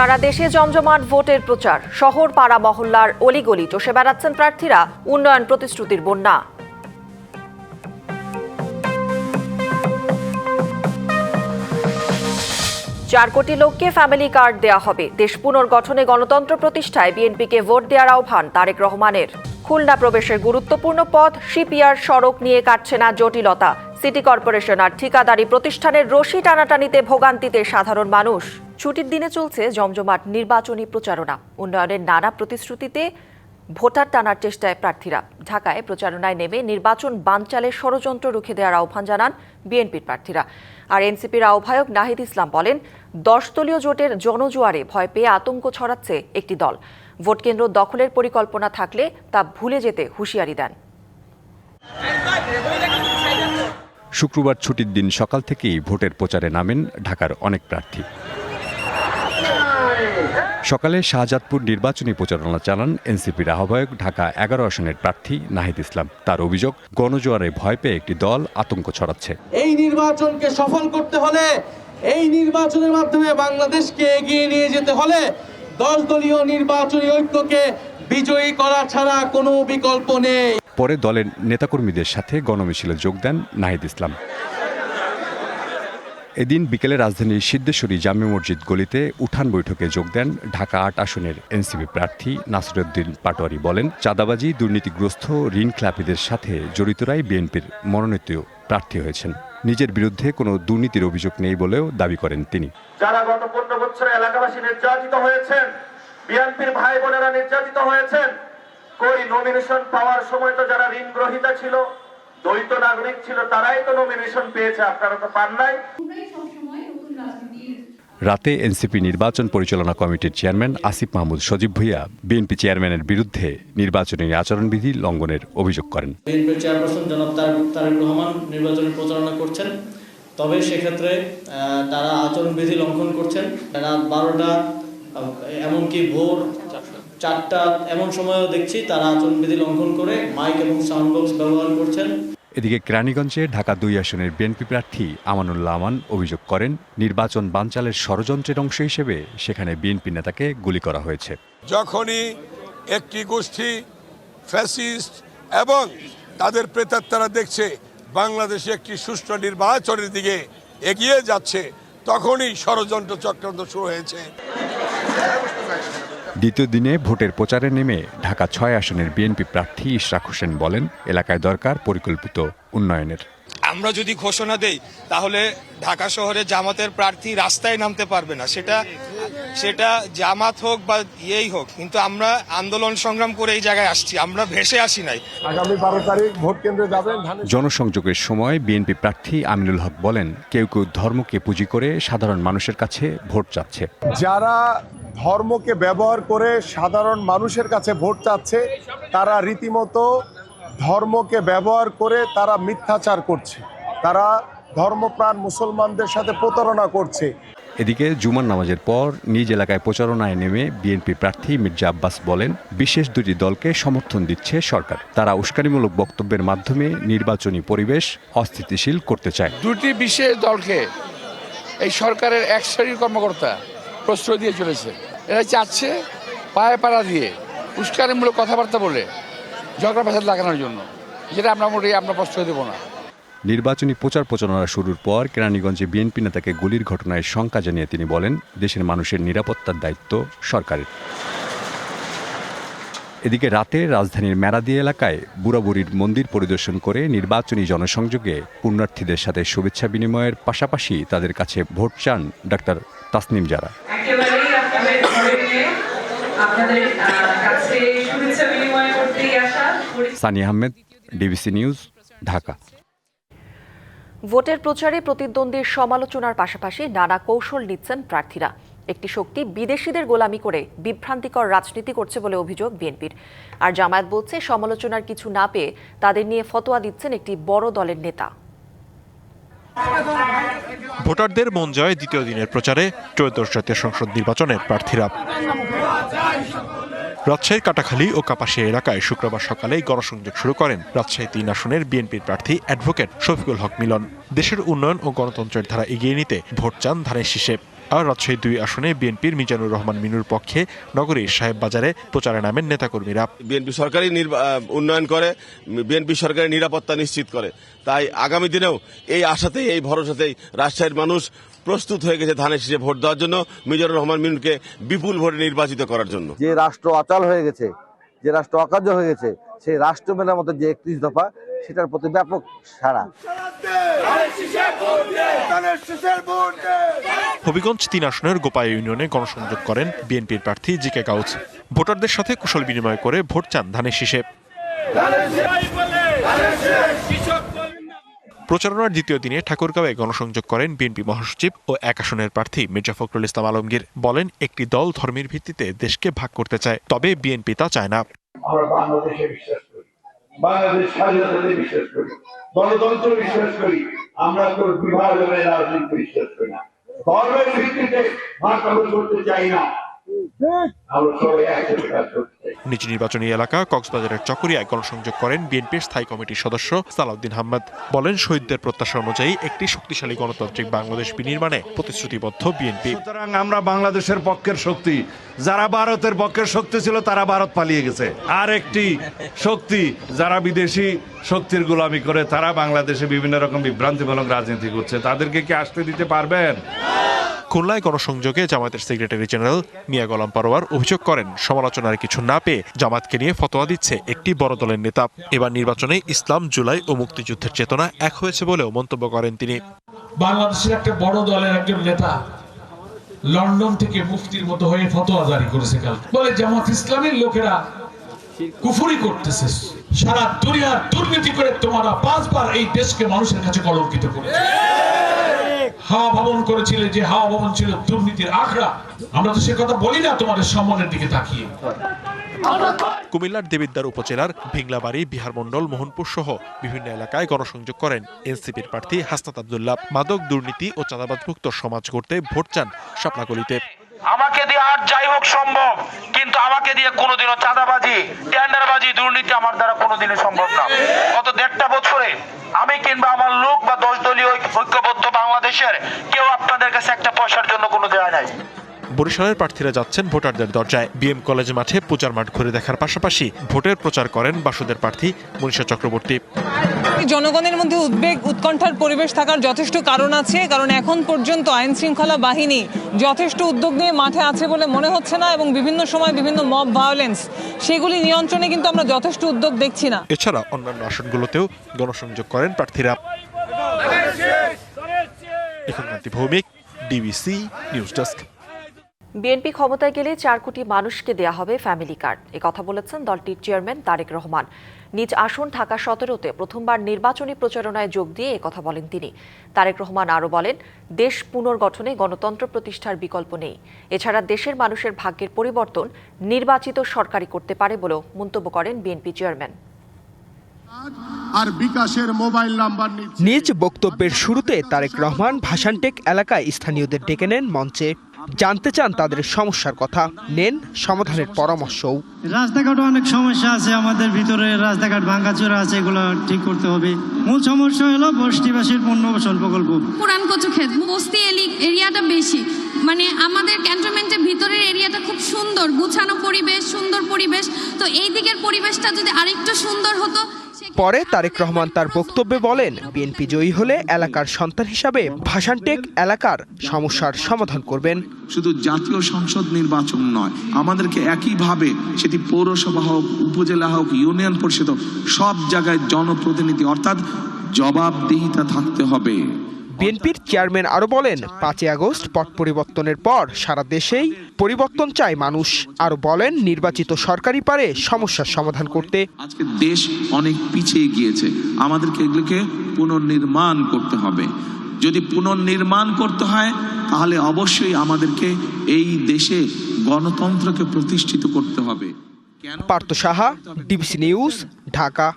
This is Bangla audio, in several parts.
সারা দেশে জমজমাট ভোটের প্রচার, শহর পাড়া মহল্লার অলিগলি চষে বেড়াচ্ছেন প্রার্থীরা, উন্নয়ন প্রতিশ্রুতির বন্যা। চার কোটি লোককে ফ্যামিলি কার্ড দেয়া হবে। দেশ পুনর্গঠনে গণতন্ত্র প্রতিষ্ঠায় বিএনপিকে ভোট দেওয়ার আহ্বান তারেক রহমানের। খুলনা প্রবেশের গুরুত্বপূর্ণ পথ শিপিয়ার সড়ক নিয়ে কাটছে না জটিলতা। সিটি কর্পোরেশন আর ঠিকাদারি প্রতিষ্ঠানের রশি টানাটানিতে ভোগান্তিতে সাধারণ মানুষ। ছুটির দিনে চলছে জমজমাট নির্বাচনী প্রচারণা। উন্নয়নের নানা প্রতিশ্রুতিতে ভোটার টানার চেষ্টায় প্রার্থীরা। ঢাকায় প্রচারণায় নেমে নির্বাচন বানচালের ষড়যন্ত্র রুখে দেওয়ার আহ্বান জানান বিএনপির প্রার্থীরা। আর এনসিপির আহ্বায়ক নাহিদ ইসলাম বলেন, দশ দলীয় জোটের জনজোয়ারে ভয় পেয়ে আতঙ্ক ছড়াচ্ছে একটি দল। ভোটকেন্দ্র দখলের পরিকল্পনা থাকলে তা ভুলে যেতে হুঁশিয়ারি দেন। শুক্রবার ছুটির দিন সকাল থেকেই ভোটের প্রচারে নামেন ঢাকার অনেক প্রার্থী। সকালে শাহজাদপুর নির্বাচনী প্রচারণা চালান এনসিপির আহ্বায়ক ঢাকা এগারো আসনের প্রার্থী নাহিদ ইসলাম। তার অভিযোগ গণজোয়ারে ভয় পেয়ে একটি দল আতঙ্ক ছড়াচ্ছে। এই নির্বাচনকে সফল করতে হলে এই নির্বাচনের মাধ্যমে বাংলাদেশকে এগিয়ে নিয়ে যেতে হলে দশ দলীয় নির্বাচনী ঐক্যকে বিজয়ী করা ছাড়া কোনো বিকল্প নেই। পরে দলের নেতাকর্মীদের সাথে গণমিছিলে যোগ দেন নাহিদ ইসলাম। এদিন বিকেলে রাজধানীর সিদ্ধেশ্বরী জামে মসজিদ গলিতে উঠান বৈঠকে যোগ দেন ঢাকা আট আসনের এনসিপি প্রার্থী নাসরুদ্দিন পাটোয়ারি বলেন, চাঁদাবাজি, দুর্নীতিগ্রস্ত ঋণ খ্লাপিদের সাথে জড়িতরাই বিএনপির মনোনীত প্রার্থী হয়েছেন। নিজের বিরুদ্ধে কোনো দুর্নীতির অভিযোগ নেই বলেও দাবি করেন তিনি। যারা গত পনেরো বছরে এলাকাবাসী নির্যাতিত হয়েছেন, বিএনপির ভাই বোনেরা নির্যাতিত হয়েছেন, কই নমিনেশন পাওয়ার সময় তো যারা ঋণ গ্রহীতা ছিল দ্বৈত নাগরিক ছিল তারাই তো নমিনেশন পেয়েছে আপনারা তো পান নাই। রাতে এনসিপি নির্বাচন পরিচালনা কমিটির চেয়ারম্যান আসিফ মাহমুদ সজীব ভুইয়া বিএনপি চেয়ারম্যানের বিরুদ্ধে নির্বাচনী আচরণবিধি লঙ্ঘনের অভিযোগ করেন। বিএনপির চেয়ারপারসন জনাব তারেক রহমান নির্বাচনী প্রচারণা করছেন। তবে সেক্ষেত্রে তারা আচরণবিধি লঙ্ঘন করছেন। রাত বারোটা এমনকি ভোর চারটা এমন সময়ও দেখছি তারা আচরণবিধি লঙ্ঘন করে মাইক এবং সাউন্ড বক্স ব্যবহার করছেন। এদিকে কেরানীগঞ্জে ঢাকা দুই আসনের বিএনপি প্রার্থী আমানুল্লাহ আমান অভিযোগ করেন, নির্বাচন বানচালের ষড়যন্ত্রের অংশ হিসেবে সেখানে বিএনপি নেতাকে গুলি করা হয়েছে। যখনই একটি গোষ্ঠী ফ্যাসিস্ট এবং তাদের প্রেতাত্মারা দেখছে বাংলাদেশে একটি সুষ্ঠু নির্বাচনের দিকে এগিয়ে যাচ্ছে, তখনই ষড়যন্ত্র চক্রান্ত শুরু হয়েছে। দ্বিতীয় দিনে ভোটের প্রচারে নেমে ঢাকা ছয় আসনের বিএনপি প্রার্থী ইশরাক হোসেন বলেন এলাকায় দরকার পরিকল্পিত উন্নয়নের। আমরা যদি ঘোষণা দেই তাহলে ঢাকা শহরে জামাতের প্রার্থী রাস্তায় নামতে পারবে না। সেটা সেটা জামাত হোক বা ইয়েই হোক কিন্তু আমরা আন্দোলন সংগ্রাম করে এই জায়গায় আসছি আমরা ভেসে আসি নাই। আগামী বারো তারিখ ভোট কেন্দ্রে যাবেন জনসংযোগের সময় বিএনপি প্রার্থী আমিনুল হক বলেন কেউ কেউ ধর্মকে পুঁজি করে সাধারণ মানুষের কাছে ভোট চাচ্ছে। যারা ধর্মকে ব্যবহার করে সাধারণ মানুষের কাছে ভোট চাচ্ছে তারা রীতিমতো ধর্মকে ব্যবহার করে তারা মিথ্যাচার করছে। তারা ধর্মপ্রাণ মুসলমানদের সাথে প্রতারণা করছে। এদিকে জুমার নামাজের পর নিজ এলাকায় প্রচারণায় নেমে বিএনপি প্রার্থী মির্জা আব্বাস বলেন বিশেষ দুটি দলকে সমর্থন দিচ্ছে সরকার। তারা উস্কানিমূলক বক্তব্যের মাধ্যমে নির্বাচনী পরিবেশ অস্থিতিশীল করতে চায়। দুটি বিশেষ দলকে এই সরকারের এক শ্রেণির কর্মকর্তা প্রশ্রয় দিয়ে চলেছে। এরা চাচ্ছে পায়ে পাড়া দিয়ে উস্কানিমূলক কথাবার্তা বলে ঝগড়া ফেসাদ লাগানোর জন্য। যেটা আমরা মোটেই আমরা প্রশ্রয় দেবো না। নির্বাচনী প্রচার প্রচারণা শুরুর পর কেরানীগঞ্জে বিএনপি নেতাকে গুলির ঘটনায় শঙ্কা জানিয়ে তিনি বলেন, দেশের মানুষের নিরাপত্তার দায়িত্ব সরকারের। এদিকে রাতে রাজধানীর মেরাদি এলাকায় বুড়াবুড়ির মন্দির পরিদর্শন করে নির্বাচনী জনসংযোগে পুণ্যার্থীদের সাথে শুভেচ্ছা বিনিময়ের পাশাপাশি তাদের কাছে ভোট চান ডাক্তার তাসনিম যারা। একেবারেই আপনাদের ঘরে নিয়ে আপনাদের আহ, কাছে শুভেচ্ছা বিনিময় করতেই আসা সানি আহমেদ ডিবিসি নিউজ ঢাকা। ভোটের প্রচারে প্রতিদ্বন্দ্বীর সমালোচনার পাশাপাশি নানা কৌশল নিচ্ছেন প্রার্থীরা। একটি শক্তি বিদেশিদের গোলামি করে বিভ্রান্তিকর রাজনীতি করছে বলে অভিযোগ বিএনপির। আর জামায়াত বলছে সমালোচনার কিছু না পেয়ে তাদের নিয়ে ফতোয়া দিচ্ছেন একটি বড় দলের নেতা। ভোটারদের মন জয় দ্বিতীয় দিনের প্রচারে ত্রয়োদশ জাতীয় সংসদ নির্বাচনের প্রার্থীরা। রাজশাহীর কাটাখালী ও কাপাসিয়া এলাকায় শুক্রবার সকালেই গণসংযোগ শুরু করেন রাজশাহী তিন আসনের বিএনপির প্রার্থী অ্যাডভোকেট শফিকুল হক মিলন। দেশের উন্নয়ন ও গণতন্ত্রের ধারা এগিয়ে নিতে ভোট চান ধানের শীষে। আর রাজশাহী দুই আসনে বিএনপির মিজানুর রহমান মিনুর পক্ষে নগরীর সাহেব বাজারে প্রচারে নামেন নেতাকর্মীরা। বিএনপি সরকারি নির্বা- উন্নয়ন করে বিএনপি সরকারের নিরাপত্তা নিশ্চিত করে। তাই আগামী দিনেও এই আশাতেই এই ভরসাতেই রাজশাহীর মানুষ প্রস্তুত হয়ে গেছে ধানের শীষে ভোট দেওয়ার জন্য মিজানুর রহমান মিনুকে বিপুল ভোটে নির্বাচিত করার জন্য। যে রাষ্ট্র অচল হয়ে গেছে যে রাষ্ট্র অকার্য হয়ে গেছে সেই রাষ্ট্র মেরামতের যে একত্রিশ দফা সেটার প্রতি ব্যাপক সাড়া। হবিগঞ্জ তিন আসনের গোপাই ইউনিয়নে গণসংযোগ করেন বিএনপির প্রার্থী জি কে গাউছ। ভোটারদের সাথে কুশল বিনিময় করে ভোট চান ধানের শীষে। প্রচারণার দ্বিতীয় দিনে ঠাকুরগাঁওয়ে গণসংযোগ করেন বিএনপি মহাসচিব ও এক আসনের প্রার্থী মির্জা ফখরুল ইসলাম আলমগীর। বলেন একটি দল ধর্মের ভিত্তিতে দেশকে ভাগ করতে চায় তবে বিএনপি তা চায় না। আমরা বাংলাদেশে বিশ্বাস বাংলাদেশ স্বাধীনতাতে বিশ্বাস করি। গণতন্ত্র বিশ্বাস করি। আমরা তো বিভাজনের রাজনীতি বিশ্বাস করি না। ধর্মের ভিত্তিতে ভাষা করতে চাই না। নিজ নির্বাচনী এলাকা, কক্সবাজারের চকরিয়ায় গণসংযোগ করেন বিএনপির স্থায়ী কমিটির সদস্য সালাউদ্দিন আহমদ। বলেন, শহীদদের প্রত্যাশা অনুযায়ী একটি শক্তিশালী গণতান্ত্রিক বাংলাদেশ বিনির্মাণে প্রতিশ্রুতিবদ্ধ বিএনপি। সুতরাং আমরা বাংলাদেশের পক্ষের শক্তি, যারা ভারতের পক্ষের শক্তি ছিল, তারা ভারত পালিয়ে গেছে। আর একটি শক্তি, যারা বিদেশি শক্তির গোলামি করে, তারা বাংলাদেশে বিভিন্ন রকম বিভ্রান্তিমূলক রাজনীতি করছে। তাদেরকে কি আসতে দিতে পারবেন? খুলনায় গণসংযোগে জামায়াতের সেক্রেটারি জেনারেল মিয়া গোলাম পারোয়ার অভিযোগ করেন, সমালোচনার কিছু না পেয়ে জামাতকে নিয়ে ফতোয়া দিচ্ছে একটি বড় দলের নেতা। এবার নির্বাচনে ইসলাম, জুলাই ও মুক্তিযুদ্ধের চেতনা এক হয়েছে বলেও মন্তব্য করেন তিনি। বাংলাদেশের একটা বড় দলের একজন নেতা লন্ডন থেকে মুফতির মতো হয়ে ফতোয়া জারি করেছে কাল বলে, জামাত ইসলামের লোকেরা কুফুরি করতেছে। সারা দুনিয়ার দুর্নীতি করে তোমরা পাঁচবার এই দেশকে মানুষের কাছে কলঙ্কিত করেছে। হাওয়া ভবন করেছিলে যে হাওয়া ভবন ছিল দুর্নীতির আখড়া। আমরা তো সে কথা বলি না তোমাদের সম্মানের দিকে তাকিয়ে। কুমিল্লার দেবিদ্বার উপজেলার ভিংলাবাড়ি বিহার মন্ডল মোহনপুর সহ বিভিন্ন এলাকায় গণসংযোগ করেন এনসিপির প্রার্থী হাসনাত আবদুল্লাহ। মাদক দুর্নীতি ও চাঁদাবাদভুক্ত সমাজ গড়তে ভোট চান শাপলাকলিতে আমাকে দিয়ে আর যাই হোক সম্ভব, কিন্তু আমাকে দিয়ে কোনোদিনও চাঁদাবাজি, টেন্ডারবাজি, দুর্নীতি আমার দ্বারা কোনোদিনই সম্ভব না। গত দেড়টা বছরে আমি কিংবা আমার লোক বা দশ দলীয় ঐক্যবদ্ধ বাংলাদেশের কেউ আপনাদের কাছে একটা পয়সার জন্য কোনো দেয় নাই। বরিশালের প্রার্থীরা যাচ্ছেন ভোটারদের দরজায়। বিএম কলেজ মাঠে পূজার মাঠ ঘুরে দেখার পাশাপাশি ভোটের প্রচার করেন বাসুদের প্রার্থী মনীষা চক্রবর্তী। জনগণের মধ্যে উদ্বেগ উৎকণ্ঠার পরিবেশ থাকার যথেষ্ট কারণ আছে কারণ এখন পর্যন্ত আইন শৃঙ্খলা বাহিনী যথেষ্ট উদ্যোগ নিয়ে মাঠে আছে বলে মনে হচ্ছে না এবং বিভিন্ন সময় বিভিন্ন মব ভায়োলেন্স সেগুলি নিয়ন্ত্রণে কিন্তু আমরা যথেষ্ট উদ্যোগ দেখছি না। এছাড়া অন্যান্য আসনগুলোতেও গণসংযোগ করেন প্রার্থীরা। Bhowmik DBC news desk. BNP ক্ষমতায় গেলে চার কোটি মানুষকে দেয়া হবে ফ্যামিলি কার্ড। এ কথা বলেছেন দলটির চেয়ারম্যান তারেক রহমান। নিজ আসন ঢাকা সতেরোতে প্রথমবার নির্বাচনী প্রচারণায় যোগ দিয়ে কথা বলেন তিনি। তারেক রহমান আরও বলেন দেশ পুনর্গঠনে গণতন্ত্র প্রতিষ্ঠার বিকল্প নেই। এছাড়া দেশের মানুষের ভাগ্যের পরিবর্তন নির্বাচিত সরকারই করতে পারে বলেও মন্তব্য করেন বিএনপি চেয়ারম্যান। আর বিকাশের মোবাইল নাম্বার নিজ বক্তব্যের শুরুতে তারেক রহমান ভাষানটেক এলাকায় স্থানীয়দের ডেকে নেন মঞ্চে। জানতে চান তাদের সমস্যার কথা নেন সমাধানের পরামর্শও। রাস্তাঘাটও অনেক সমস্যা আছে আমাদের ভিতরে রাস্তাঘাট ভাঙ্গাচোরা আছে এগুলো ঠিক করতে হবে। মূল সমস্যা হলো বস্তিবাসীর পুনর্বাসন প্রকল্প। পুরান কচু ক্ষেত বস্তি এরিয়াটা বেশি। মানে আমাদের ক্যান্টনমেন্টের ভিতরের এরিয়াটা খুব সুন্দর গুছানো পরিবেশ সুন্দর পরিবেশ। তো এই দিকের পরিবেশটা যদি আরেকটু সুন্দর হতো পরে তারেক রহমান তার বক্তব্যে বলেন, বিএনপি জয়ী হলে এলাকার সন্তান হিসাবে ভাষানটেক এলাকার সমস্যার সমাধান করবেন। শুধু জাতীয় সংসদ নির্বাচন নয়, আমাদেরকে একইভাবে সেটি পৌরসভা হোক, উপজেলা হোক, ইউনিয়ন পরিষদ হোক, সব জায়গায় জনপ্রতিনিধি, অর্থাৎ জবাবদিহিতা থাকতে হবে। বিএনপির চেয়ারম্যান আরও বলেন পাঁচই আগস্ট পট পরিবর্তনের পর সারা দেশেই পরিবর্তন চায় মানুষ। আরও বলেন নির্বাচিত সরকারি পারে সমস্যার সমাধান করতে। আজকে দেশ অনেক পিছিয়ে গিয়েছে। আমাদেরকে এগুলোকে পুনর্নির্মাণ করতে হবে। যদি পুনর্নির্মাণ করতে হয় তাহলে অবশ্যই আমাদেরকে এই দেশে গণতন্ত্রকে প্রতিষ্ঠিত করতে হবে। Partha Saha DBC news Dhaka.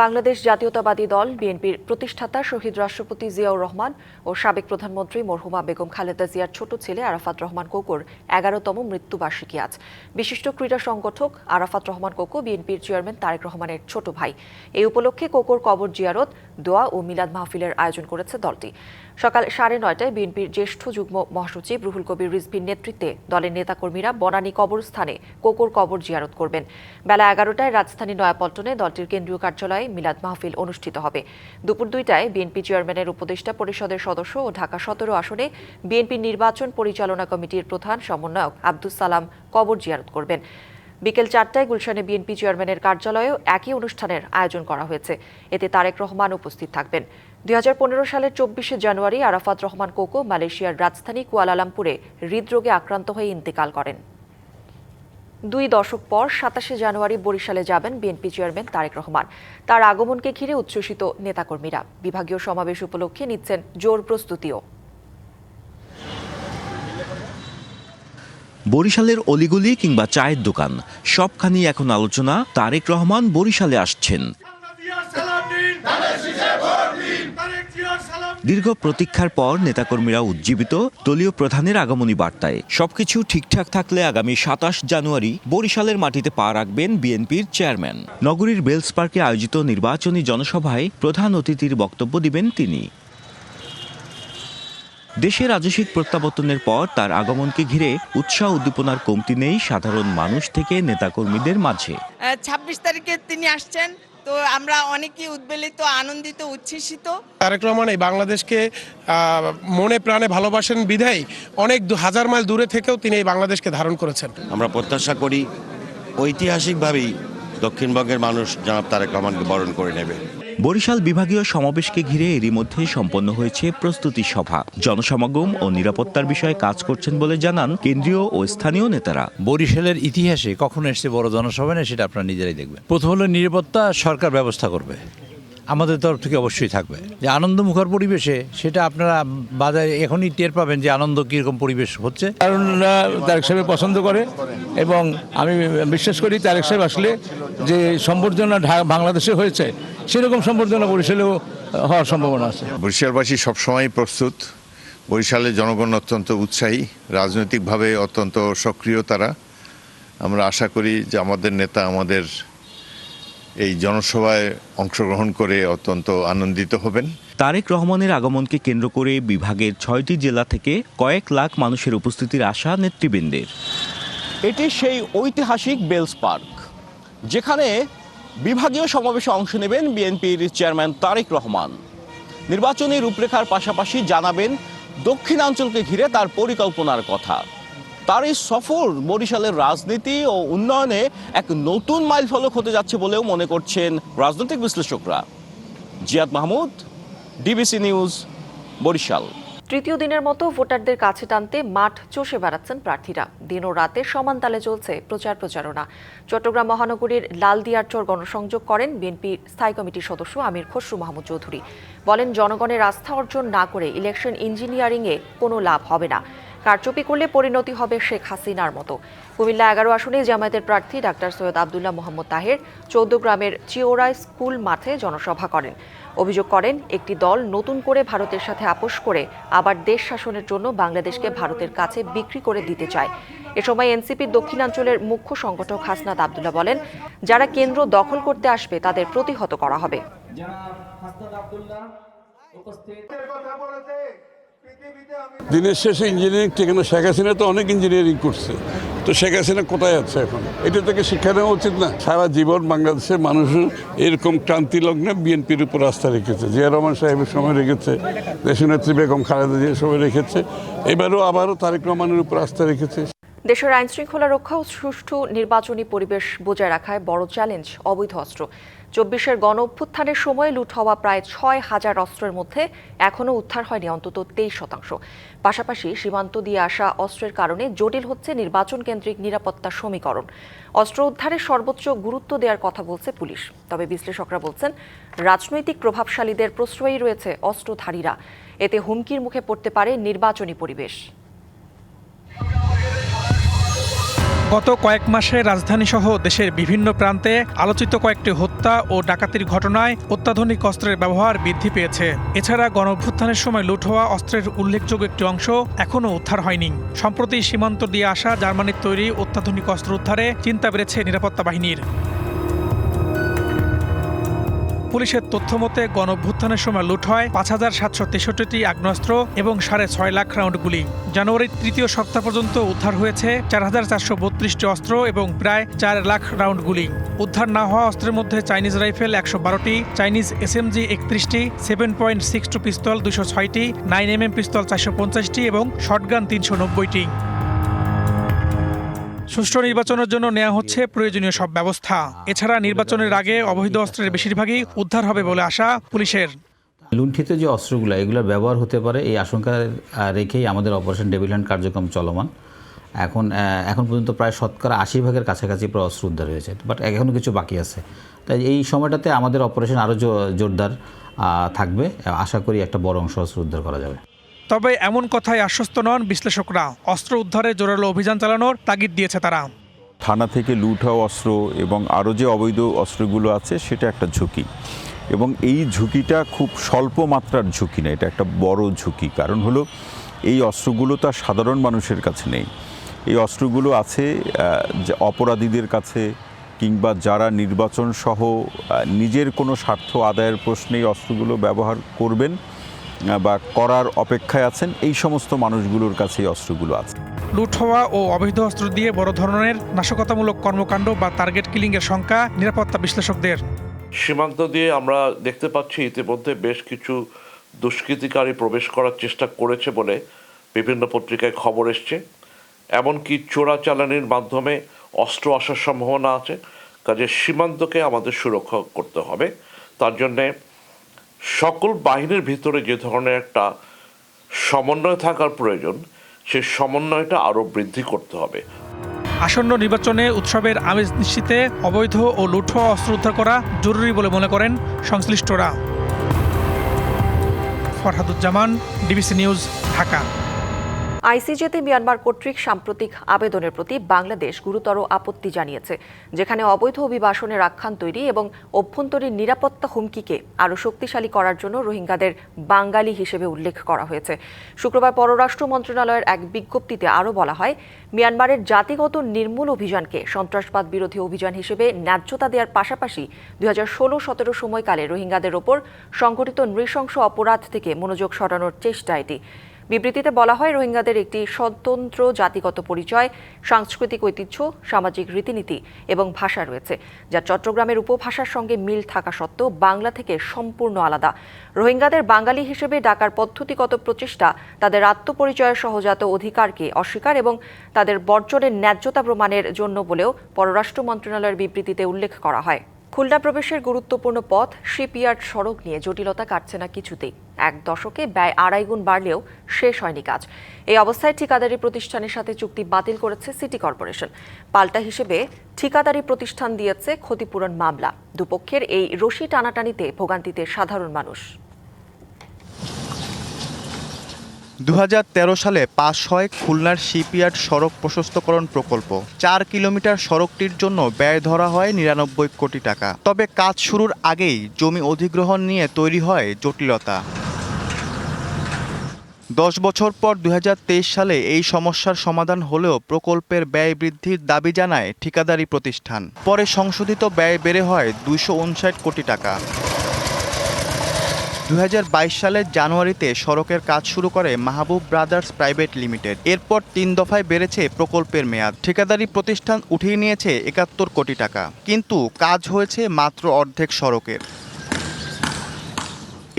Bangladesh Jatiyatabadi Dal, বিএনপির প্রতিষ্ঠাতা শহীদ রাষ্ট্রপতি জিয়াউর রহমান ও সাবেক প্রধানমন্ত্রী মরহুমা বেগম খালেদা জিয়ার ছোট ছেলে আরাফাত রহমান কোকোর এগারোতম মৃত্যুবার্ষিকী আজ। বিশিষ্ট ক্রীড়া সংগঠক আরাফাত রহমান কোকো, বিএনপির চেয়ারম্যান তারেক রহমানের ছোট ভাই। এই উপলক্ষে কোকোর কবর জিয়ারত দোয়া ও মিলাদ মাহফিলের আয়োজন করেছে দলটি। সকাল সাড়ে নয়টায় বিএনপির জ্যেষ্ঠ যুগ্ম মহাসচিব রুহুল কবির রিজভির নেতৃত্বে দলের নেতাকর্মীরা বনানী কবরস্থানে কোকোর কবর জিয়ারত করবেন। বেলা এগারোটায় রাজধানী নয়াপল্টনে দলটির কেন্দ্রীয় কার্যালয়ে মিলাদ মাহফিল অনুষ্ঠিত হবে। দুপুর দুইটায় বিএনপি চেয়ারম্যানের উপদেষ্টা পরিষদের সদস্য ও ঢাকা সতেরো আসনে বিএনপি নির্বাচন পরিচালনা কমিটির প্রধান সমন্বয়ক আব্দুস সালাম কবর জিয়ারত করবেন। বিকেল চারটায় গুলশানে বিএনপি চেয়ারম্যানের কার্যালয়েও একই অনুষ্ঠানের আয়োজন করা হয়েছে। এতে তারেক রহমান উপস্থিত থাকবেন। দুই সালের চব্বিশে জানুয়ারি আরাফাত রহমান কোকো মালয়েশিয়ার রাজধানী কুয়ালালামপুরে হৃদরোগে আক্রান্ত হয়ে ইন্তেকাল করেন। দুই দশক পর সাতাশে জানুয়ারি বরিশালে যাবেন বিএনপি চেয়ারম্যান তারেক রহমান। তার আগমনকে ঘিরে উচ্ছ্বসিত নেতাকর্মীরা। বিভাগীয় সমাবেশ উপলক্ষে নিচ্ছেন জোর প্রস্তুতিও। বরিশালের অলিগলি কিংবা চায়ের দোকান। সবখানি এখন আলোচনা, তারেক রহমান বরিশালে আসছেন। দীর্ঘ প্রতীক্ষার পর নেতাকর্মীরা উজ্জীবিত দলীয় প্রধানের আগমনী বার্তায়। সবকিছু ঠিকঠাক থাকলে আগামী সাতাশ জানুয়ারি বরিশালের মাটিতে পা রাখবেন বিএনপির চেয়ারম্যান। নগরীর বেলস পার্কে আয়োজিত নির্বাচনী জনসভায় প্রধান অতিথির বক্তব্য দিবেন তিনি। দেশের রাজস্বিক প্রত্যাবর্তনের পর তার আগমনকে ঘিরে উৎসাহ উদ্দীপনার কমতি নেই সাধারণ মানুষ থেকে নেতাকর্মীদের মাঝে। ছাব্বিশ তারিখে তিনি আসছেন। তো আমরা অনেকেই উদ্বেলিত আনন্দিত উচ্ছ্বসিত। তারেক রহমান এই বাংলাদেশকে মনে প্রাণে ভালোবাসেন বিধায় অনেক দু- হাজার মাইল দূরে থেকেও তিনি এই বাংলাদেশকে ধারণ করেছেন। আমরা প্রত্যাশা করি ঐতিহাসিকভাবেই দক্ষিণবঙ্গের মানুষ জনাব তারেক রহমানকে বরণ করে নেবে। বরিশাল বিভাগীয় সমাবেশকে ঘিরে এরই মধ্যে সম্পন্ন হয়েছে প্রস্তুতি সভা। জনসমাগম ও নিরাপত্তার বিষয়ে কাজ করছেন বলে জানান কেন্দ্রীয় ও স্থানীয় নেতারা। বরিশালের ইতিহাসে কখনো এসছে বড় জনসভা নেই সেটা আপনারা নিজেরাই দেখবেন। প্রথম হলো নিরাপত্তা সরকার ব্যবস্থা করবে। আমাদের তরফ থেকে অবশ্যই থাকবে। যে আনন্দমুখর পরিবেশে সেটা আপনারা বাজারে এখনই টের পাবেন যে আনন্দ কীরকম পরিবেশ হচ্ছে। কারণ তারেক সাহেব পছন্দ করে এবং আমি বিশ্বাস করি তারেক সাহেব আসলে যে সম্বর্ধনা ঢা- বাংলাদেশে হয়েছে সেরকম সম্বর্ধনা বরিশালেও হওয়ার সম্ভাবনা আছে। বরিশালবাসী সবসময় প্রস্তুত। বরিশালের জনগণ অত্যন্ত উৎসাহী রাজনৈতিকভাবে অত্যন্ত সক্রিয় তারা। আমরা আশা করি যে আমাদের নেতা আমাদের এই জনসভায় অংশগ্রহণ করে অত্যন্ত আনন্দিত হবেন। তারেক রহমানের আগমনকে কেন্দ্র করে বিভাগের ছয়টি জেলা থেকে কয়েক লাখ মানুষের উপস্থিতির আশা নেতৃবৃন্দের। এটি সেই ঐতিহাসিক বেলস পার্ক যেখানে বিভাগীয় সমাবেশে অংশ নেবেন বিএনপির চেয়ারম্যান তারেক রহমান। নির্বাচনী রূপরেখার পাশাপাশি জানাবেন দক্ষিণাঞ্চলকে ঘিরে তার পরিকল্পনার কথা। তার এই সফর বরিশালের রাজনীতি ও উন্নয়নে এক নতুন মাইল ফলক হতে যাচ্ছে বলেও মনে করছেন রাজনৈতিক বিশ্লেষকরা। Ziad Mahmud, DBC news, Barishal. তৃতীয় দিনের মতো ভোটারদের কাছে টানতে মাঠ চষে বেড়াচ্ছেন প্রার্থীরা। দিন ও রাতে সমান তালে চলছে প্রচার প্রচারণা। চট্টগ্রাম মহানগরীর লালদিয়ারচর গণসংযোগ করেন বিএনপির স্থায়ী কমিটির সদস্য আমির খসরু মাহমুদ চৌধুরী। বলেন, জনগণের আস্থা অর্জন না করে ইলেকশন ইঞ্জিনিয়ারিংয়ে কোনো লাভ হবে না। কারচুপি করলে পরিণতি হবে শেখ হাসিনার মতো। কুমিল্লা এগারো আসনে জামায়াতের প্রার্থী ডাক্তার সৈয়দ আবদুল্লাহ মোহাম্মদ তাহের চৌদ্দগ্রামের চিওরাই স্কুল মাঠে জনসভা করেন। অভিযোগ করেন একটি দল নতুন করে ভারতের সাথে আপোষ করে আবার দেশ শাসনের জন্য বাংলাদেশকে ভারতের কাছে বিক্রি করে দিতে চায়। এ সময় এনসিপির দক্ষিণাঞ্চলের মুখ্য সংগঠক হাসনাত আবদুল্লাহ বলেন যারা কেন্দ্র দখল করতে আসবে তাদের প্রতিহত করা হবে। দিনের শেষে ইঞ্জিনিয়ারিং ঠিক না শেখ হাসিনা তো অনেক ইঞ্জিনিয়ারিং করছে। তো শেখ হাসিনা কোথায় আছে এখন? এটা থেকে শিক্ষা নেওয়া উচিত না? সারা জীবন বাংলাদেশের মানুষ এরকম ক্রান্তি লগ্নে বিএনপির উপর আস্থা রেখেছে। জিয়া রহমান সাহেবের সময় রেখেছে, দেশনেত্রী বেগম খালেদা জিয়ার সময় রেখেছে, এবারও আবারও তারেক রহমানের উপর আস্থা রেখেছে। দেশের আইন শৃঙ্খলা রক্ষা ও সুষ্ঠু নির্বাচনী পরিবেশ বজায় রাখায় বড় চ্যালেঞ্জ অবৈধ অস্ত্র। চব্বিশের গণ অভ্যুত্থানের সময় লুট হওয়া প্রায় ছয় হাজার অস্ত্রের মধ্যে এখনও উদ্ধার হয়নি অন্তত তেইশ শতাংশ। পাশাপাশি সীমান্ত দিয়ে আসা অস্ত্রের কারণে জটিল হচ্ছে নির্বাচন কেন্দ্রিক নিরাপত্তা সমীকরণ। অস্ত্র উদ্ধারে সর্বোচ্চ গুরুত্ব দেওয়ার কথা বলছে পুলিশ। তবে বিশ্লেষকরা বলছেন, রাজনৈতিক প্রভাবশালীদের প্রশ্রয়ই রয়েছে অস্ত্রধারীরা। এতে হুমকির মুখে পড়তে পারে নির্বাচনী পরিবেশ। গত কয়েক মাসে রাজধানী সহ দেশের বিভিন্ন প্রান্তে আলোচিত কয়েকটি হত্যা ও ডাকাতির ঘটনায় অত্যাধুনিক অস্ত্রের ব্যবহার বৃদ্ধি পেয়েছে। এছাড়া গণঅভ্যুত্থানের সময় লুট হওয়া অস্ত্রের উল্লেখযোগ্য একটি অংশ এখনও উদ্ধার হয়নি। সম্প্রতি সীমান্ত দিয়ে আসা জার্মানির তৈরি অত্যাধুনিক অস্ত্র উদ্ধারে চিন্তা বেড়েছে নিরাপত্তা বাহিনীর। পুলিশের তথ্য মতে গণঅভ্যুত্থানের সময় লুট হয় পাঁচ হাজার সাতশো তেষট্টিটি আগ্নেয়াস্ত্র এবং সাড়ে ছয় লাখ রাউন্ড গুলি। জানুয়ারির তৃতীয় সপ্তাহ পর্যন্ত উদ্ধার হয়েছে চার হাজার চারশো বত্রিশটি অস্ত্র এবং প্রায় চার লাখ রাউন্ড গুলি। উদ্ধার না হওয়া অস্ত্রের মধ্যে চাইনিজ রাইফেল একশো বারোটি, Chinese SMG একত্রিশটি, seven point six two pistol দুশো ছয়টি, নাইন এম এম পিস্তল চারশো পঞ্চাশটি এবং শটগান তিনশো নব্বইটি। সুষ্ঠু নির্বাচনের জন্য নেওয়া হচ্ছে প্রয়োজনীয় সব ব্যবস্থা। এছাড়া নির্বাচনের আগে অবৈধ অস্ত্রের বেশিরভাগই উদ্ধার হবে বলে আশা পুলিশের। লুণ্ঠিত যে অস্ত্রগুলো, এগুলোর ব্যবহার হতে পারে, এই আশঙ্কা রেখেই আমাদের অপারেশন ডেভিল হ্যান্ড কার্যক্রম চলমান। এখন এখন পর্যন্ত প্রায় শতকরা আশি ভাগের কাছাকাছি প্রায় অস্ত্র উদ্ধার হয়েছে, বাট এখনও কিছু বাকি আছে। তাই এই সময়টাতে আমাদের অপারেশন আরও জোরদার থাকবে। আশা করি একটা বড় অংশ অস্ত্র উদ্ধার করা যাবে। তবে এমন কথায় আশ্বস্ত নন বিশ্লেষকরা। অস্ত্র উদ্ধারে জোরালো অভিযান চালানোর তাগিদ দিয়েছে তারা। থানা থেকে লুট হওয়া অস্ত্র এবং আরও যে অবৈধ অস্ত্রগুলো আছে, সেটা একটা ঝুঁকি। এবং এই ঝুঁকিটা খুব স্বল্প মাত্রার ঝুঁকি না, এটা একটা বড় ঝুঁকি। কারণ হলো, এই অস্ত্রগুলো তো আর সাধারণ মানুষের কাছে নেই। এই অস্ত্রগুলো আছে অপরাধীদের কাছে কিংবা যারা নির্বাচন সহ নিজের কোনো স্বার্থ আদায়ের প্রশ্নে এই অস্ত্রগুলো ব্যবহার করবেন। বা করার অপেক্ষায় আছেন এই সমস্ত মানুষগুলোর কাছে অস্ত্রগুলো আছে। লুট হওয়া ও অবৈধ অস্ত্র দিয়ে বড় ধরনের নাশকতামূলক কর্মকাণ্ড বা টার্গেট কিলিংয়ের সংখ্যা নিরাপত্তা বিশ্লেষকদের। সীমান্ত দিয়ে আমরা দেখতে পাচ্ছি ইতিমধ্যে বেশ কিছু দুষ্কৃতিকারী প্রবেশ করার চেষ্টা করেছে বলে বিভিন্ন পত্রিকায় খবর এসছে। এমনকি চোরাচালানির মাধ্যমে অস্ত্র আসার সম্ভাবনা আছে। কাজে সীমান্তকে আমাদের সুরক্ষা করতে হবে। তার জন্যে সকল বাহিনীর ভিতরে যে ধরনের একটা সমন্বয় থাকার প্রয়োজন, সে সমন্বয়টা আরও বৃদ্ধি করতে হবে। আসন্ন নির্বাচনে উৎসবের আমেজ নিশ্চিতে অবৈধ ও লুঠ অস্ত্র উদ্ধার করা জরুরি বলে মনে করেন সংশ্লিষ্টরা। Farhaduzzaman, DBC news, Dhaka. আইসিজেতে Myanmar কর্তৃক সাম্প্রতিক আবেদনের প্রতি বাংলাদেশ গুরুতর আপত্তি জানিয়েছে, যেখানে অবৈধ অভিবাসনের আখ্যান তৈরি এবং অভ্যন্তরীণ নিরাপত্তা হুমকিকে আরও শক্তিশালী করার জন্য রোহিঙ্গাদের বাঙালি হিসেবে উল্লেখ করা হয়েছে। শুক্রবার পররাষ্ট্র মন্ত্রণালয়ের এক বিজ্ঞপ্তিতে আরও বলা হয়, মিয়ানমারের জাতিগত নির্মূল অভিযানকে সন্ত্রাসবাদ বিরোধী অভিযান হিসেবে ন্যায্যতা দেওয়ার পাশাপাশি দুই হাজার ষোলো সতেরো সময়কালে রোহিঙ্গাদের ওপর সংঘটিত নৃশংস অপরাধ থেকে মনোযোগ সরানোর চেষ্টা এটি। বিবৃতিতে বলা হয়, রোহিঙ্গাদের একটি স্বতন্ত্র জাতিগত পরিচয়, সাংস্কৃতিক ঐতিহ্য, সামাজিক রীতিনীতি এবং ভাষা রয়েছে, যা চট্টগ্রামের উপভাষার সঙ্গে মিল থাকা সত্ত্বেও বাংলা থেকে সম্পূর্ণ আলাদা। রোহিঙ্গাদের বাঙালি হিসেবে ডাকার পদ্ধতিগত প্রচেষ্টা তাদের আত্মপরিচয়ের সহজাত অধিকারকে অস্বীকার এবং তাদের বর্জনের ন্যায্যতা প্রমাণের জন্য বলেও পররাষ্ট্র মন্ত্রণালয়ের বিবৃতিতে উল্লেখ করা হয়। খুলনা প্রবেশের গুরুত্বপূর্ণ পথ শিপইয়ার্ড সড়ক নিয়ে জটিলতা কাটছে না কিছুতেই। এক দশকে ব্যয় আড়াই গুণ বাড়লেও শেষ হয়নি কাজ। এই অবস্থায় ঠিকাদারি প্রতিষ্ঠানের সাথে চুক্তি বাতিল করেছে সিটি কর্পোরেশন। পাল্টা হিসেবে ঠিকাদারি প্রতিষ্ঠান দিয়েছে ক্ষতিপূরণ মামলা। দুপক্ষের এই রশি টানাটানিতে ভোগান্তিতে সাধারণ মানুষ। দু হাজার তেরো সালে পাশ হয় খুলনার শিপইয়ার্ড সড়ক প্রশস্তকরণ প্রকল্প। চার কিলোমিটার সড়কটির জন্য ব্যয় ধরা হয় নিরানব্বই কোটি টাকা। তবে কাজ শুরুর আগেই জমি অধিগ্রহণ নিয়ে তৈরি হয় জটিলতা। দশ বছর পর দু হাজার তেইশ সালে এই সমস্যার সমাধান হলেও প্রকল্পের ব্যয় বৃদ্ধির দাবি জানায় ঠিকাদারি প্রতিষ্ঠান। পরে সংশোধিত ব্যয় বেড়ে হয় দুইশো উনষাট কোটি টাকা। দু হাজার বাইশ সালের জানুয়ারিতে সড়কের কাজ শুরু করে মাহবুব ব্রাদার্স প্রাইভেট লিমিটেড। এরপর তিন দফায় বেড়েছে প্রকল্পের মেয়াদ। ঠিকাদারি প্রতিষ্ঠান উঠিয়ে নিয়েছে একাত্তর কোটি টাকা। কিন্তু কাজ হয়েছে মাত্র অর্ধেক সড়কের।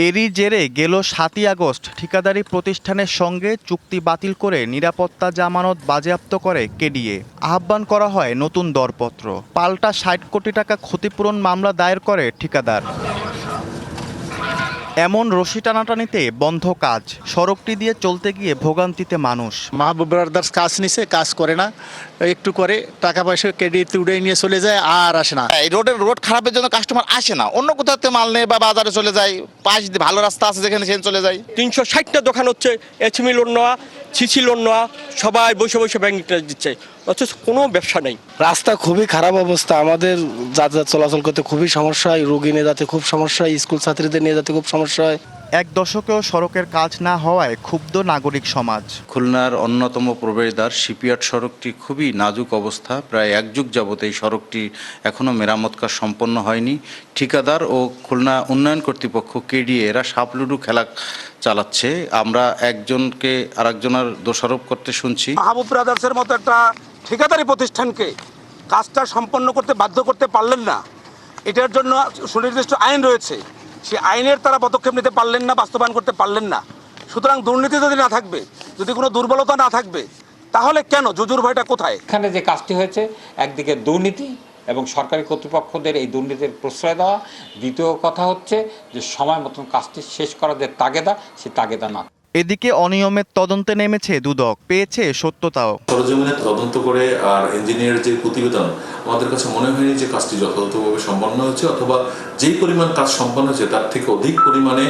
এরই জেরে গেল সাতই আগস্ট ঠিকাদারি প্রতিষ্ঠানের সঙ্গে চুক্তি বাতিল করে নিরাপত্তা জামানত বাজেয়াপ্ত করে কেডিএ। আহ্বান করা হয় নতুন দরপত্র। পাল্টা ষাট কোটি টাকা ক্ষতিপূরণ মামলা দায়ের করে ঠিকাদার। এমন রশি টানাটানিতে বন্ধ কাজ, সড়কটি দিয়ে চলতে গিয়ে ভোগান্তিতে মানুষ। মাহবুব ব্রাদার্স কাজ নিছে, কাজ করে না। একটু করে টাকা পয়সা ক্রেডিট উড়ে নিয়ে চলে যায় আর আসে না। এই রোডের রোড খারাপের জন্য কাস্টমার আসে না। অন্য কোথাও মাল নেই বা বাজারে চলে যায় পাশ দিয়ে ভালো রাস্তা আছে যেখানে সেখানে চলে যায়। তিনশো ষাটটা দোকান হচ্ছে এচমি লোন নেওয়া সিসি লোন নেওয়া সবাই বসে বসে ব্যাংক দিচ্ছে। অথচ কোনো ব্যবসা নেই। রাস্তা খুবই খারাপ অবস্থা। আমাদের যাতায়াত চলাচল করতে খুবই সমস্যা হয় রোগী নিয়ে যাতে খুব সমস্যা হয় স্কুল ছাত্রীদের নিয়ে যাতে খুব সমস্যা হয়। এক দশকেও সড়কের কাজ না হওয়ায় ক্ষুব্ধ নাগরিক সমাজ। খুলনার অন্যতম প্রবেশদ্বার শিপিয়ার্ড সড়কটি খুবই নাজুক অবস্থা। প্রায় এক যুগ যাবত এই সড়কটি এখনও মেরামত কাজ সম্পন্ন হয়নি। ঠিকাদার ও খুলনা উন্নয়ন কর্তৃপক্ষ কেডিএ এরা সাপলুডু খেলা চালাচ্ছে। আমরা একজনকে আরেকজনের দোষারোপ করতে শুনছি। মাহবুব ব্রাদার্সের মতো একটা ঠিকাদারি প্রতিষ্ঠানকে কাজটা সম্পন্ন করতে বাধ্য করতে পারলেন না। এটার জন্য সুনির্দিষ্ট আইন রয়েছে। সেই আইনের তারা পদক্ষেপ নিতে পারলেন না, বাস্তবায়ন করতে পারলেন না। সুতরাং দুর্নীতি যদি না থাকবে, যদি কোনো দুর্বলতা না থাকবে, তাহলে কেন? জুজুর ভয়টা কোথায়? এখানে যে কাজটি হয়েছে, একদিকে দুর্নীতি এবং সরকারি কর্তৃপক্ষদের এই দুর্নীতির প্রশ্রয় দেওয়া। দ্বিতীয় কথা হচ্ছে যে, সময় মতন কাজটি শেষ করা যে তাগেদা, সে তাগেদা না। এদিকে অনিয়মের তদন্তে নেমেছে দুদক পেয়েছে সত্যতাও। সরজমিনে তদন্ত করে আর ইঞ্জিনিয়ার যে প্রতিবেদন আমাদের কাছে মনে হয়নি যে কাজটি যথাযথভাবে সম্পন্ন হয়েছে অথবা যেই পরিমাণ কাজ সম্পন্ন হয়েছে তার থেকে অধিক পরিমাণে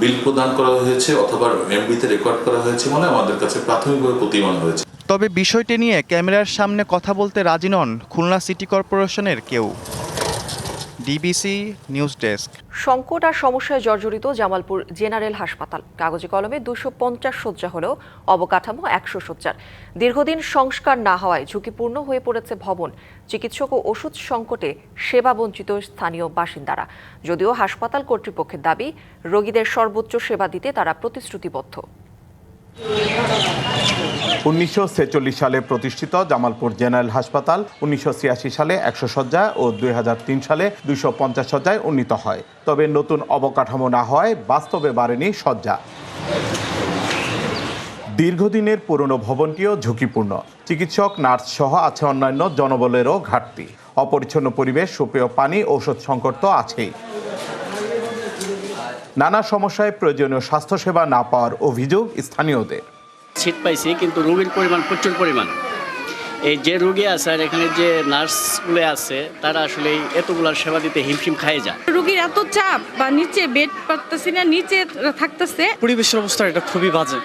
বিল প্রদান করা হয়েছে অথবা এমবিতে রেকর্ড করা হয়েছে বলে আমাদের কাছে প্রাথমিকভাবে প্রতিমান হয়েছে তবে বিষয়টি নিয়ে ক্যামেরার সামনে কথা বলতে রাজি নন খুলনা সিটি কর্পোরেশনের কেউ। ডিবিসি নিউজ ডেস্ক সংকট আর সমস্যায় জর্জরিত জামালপুর জেনারেল হাসপাতাল। কাগজে কলমে দুশো পঞ্চাশ শয্যা হলেও অবকাঠামো একশো শয্যার। দীর্ঘদিন সংস্কার না হওয়ায় ঝুঁকিপূর্ণ হয়ে পড়েছে ভবন। চিকিৎসক ও ওষুধ সংকটে সেবা বঞ্চিত স্থানীয় বাসিন্দারা। যদিও হাসপাতাল কর্তৃপক্ষের দাবি, রোগীদের সর্বোচ্চ সেবা দিতে তারা প্রতিশ্রুতিবদ্ধ। উনিশশো ছেচল্লিশ সালে প্রতিষ্ঠিত জামালপুর জেনারেল হাসপাতাল, উনিশশো ছিয়াশি সালে একশো শয্যা ও দুই হাজার তিন সালে দুইশো পঞ্চাশ শয্যায় উন্নীত হয়। তবে নতুন অবকাঠামো না হয় বাস্তবে বাড়েনি শয্যা। দীর্ঘদিনের পুরনো ভবনটিও ঝুঁকিপূর্ণ। চিকিৎসক, নার্স সহ আছে অন্যান্য জনবলেরও ঘাটতি। অপরিচ্ছন্ন পরিবেশ, সুপেয় পানি, ঔষধ সংকট তো আছেই। নানা সমস্যায় প্রয়োজনীয় স্বাস্থ্যসেবা না পাওয়ার অভিযোগ স্থানীয়দের। সিট পাইছি কিন্তু রোগীর পরিমাণ প্রচুর পরিমাণ। এই যে রোগী আছে আর এখানে যে নার্সগুলো আছে তারা আসলে এতগুলার সেবা দিতে হিমশিম খায় যায়। রোগীর এত চাপ বা নিচে বেড পারতেছি না নিচে থাকতেছে। পরিবেশের অবস্থা এটা খুবই বাজে।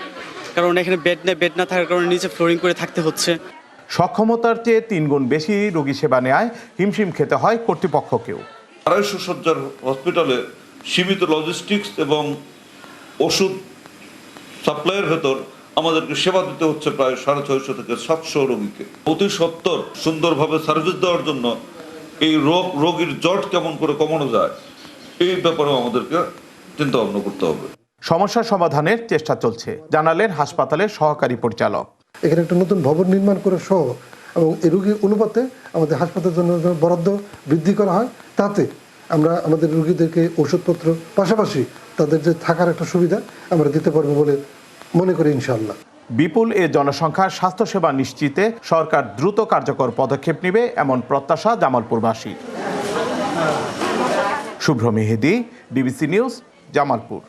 কারণ এখানে বেড নেই বেড না থাকার কারণে নিচে ফ্লোরিং করে থাকতে হচ্ছে। সক্ষমতার চেয়ে তিনগুণ বেশি রোগী সেবা নেয় হিমশিম খেতে হয় কর্তৃপক্ষকেও। আড়াইশো সজ্জার হসপিটালে সীমিত লজিস্টিক্স এবং ওষুধ সাপ্লাইয়ের ভেতর আমাদেরকে সেবা দিতে হচ্ছে প্রায় সাড়ে ছয়শো থেকে সাতশো রোগীকে। অতি সত্তর সুন্দরভাবে সার্ভিস দেওয়ার জন্য এই রোগ রোগীর জট কেমন করে কমানো যায় এই ব্যাপারেও আমাদেরকে চিন্তা ভাবনা করতে হবে। সমস্যা সমাধানের চেষ্টা চলছে জানালেন হাসপাতালের সহকারী পরিচালক। এখানে একটা নতুন ভবন নির্মাণ করে সহ এবং এই রোগীর অনুপাতে আমাদের হাসপাতালের জন্য বরাদ্দ বৃদ্ধি করা হয় তাতে আমরা আমাদের রুগীদেরকে ওষুধপত্র পাশাপাশি তাদের যে থাকার একটা সুবিধা আমরা দিতে পারব বলে মনে করি ইনশাল্লাহ বিপুল এ জনসংখ্যার স্বাস্থ্যসেবা নিশ্চিতে সরকার দ্রুত কার্যকর পদক্ষেপ নেবে এমন প্রত্যাশা জামালপুরবাসী শুভ্র মেহেদি ডিবিসি নিউজ, জামালপুর।